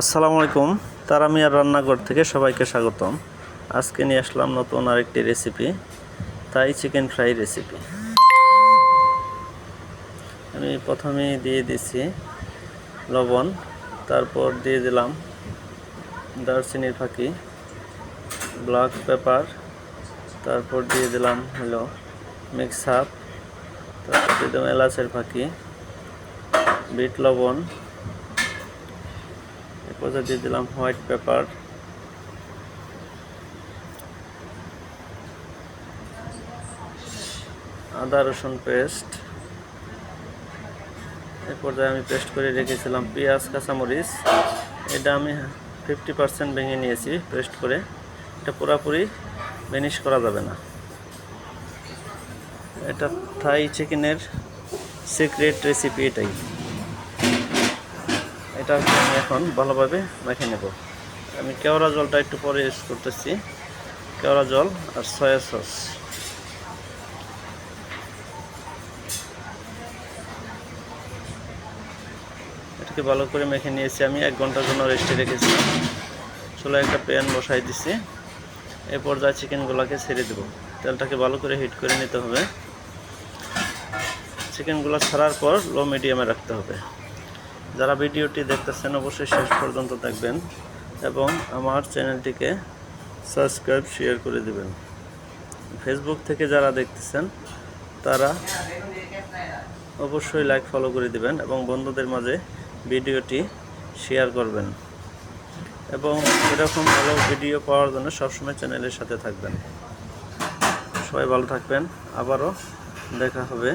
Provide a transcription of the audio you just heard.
আসসালামু আলাইকুম। তারা মিয়ার রান্নাঘর থেকে সবাইকে স্বাগতম। আজকে নিয়ে আসলাম নতুন আরেকটি রেসিপি তাই চিকেন ফ্রাই রেসিপি আমি প্রথমে দিয়ে দিছি লবণ, তারপর দিয়ে দিলাম দারচিনির ফাঁকি ব্ল্যাক পেপার তারপর দিয়ে দিলাম হলো মিক্স আপ তারপর দিয়ে দিলাম এলাচের ফাঁকি, বিট লবণ এরপর দিয়ে দিলাম হোয়াইট পেপার। আদা, রসুন পেস্ট। এর পর্যায়ে আমি পেস্ট করে রেখেছিলাম পেঁয়াজ, কাঁচামরিচ। এটা আমি ফিফটি পার্সেন্ট ভেঙে নিয়েছি পেস্ট করে। এটা পুরোপুরি বেনিশ করা যাবে না। এটা থাই চিকেনের সিক্রেট রেসিপি এটাই। এটা আমি এখন ভালোভাবে মেখে নেব। আমি কেওড়া জলটা একটু পরে ইউজ করতেছি। কেওড়া জল আর সয়া সস এটাকে ভালো করে মেখে নিয়েছি। আমি এক ঘণ্টার জন্য রেস্টে রেখেছি। চুলো একটা প্যান বসাই দিছি। এই পর্যায়ে চিকেনগুলোকে ছেড়ে দেবো। তেলটাকে ভালো করে হিট করে নিতে হবে। চিকেনগুলো ছাড়ার পর লো মিডিয়ামে রাখতে হবে। যারা ভিডিওটি দেখতেছেন অবশ্যই শেষ পর্যন্ত দেখবেন এবং আমার চ্যানেলটিকে সাবস্ক্রাইব, শেয়ার করে দিবেন। ফেসবুক থেকে যারা দেখতেছেন, তারা অবশ্যই লাইক ফলো করে দিবেন এবং বন্ধুদের মাঝে ভিডিওটি শেয়ার করবেন। এবং এরকম ভালো ভিডিও পাওয়ার জন্য সবসময় চ্যানেলের সাথে থাকবেন। সবাই ভালো থাকবেন। আবারও দেখা হবে।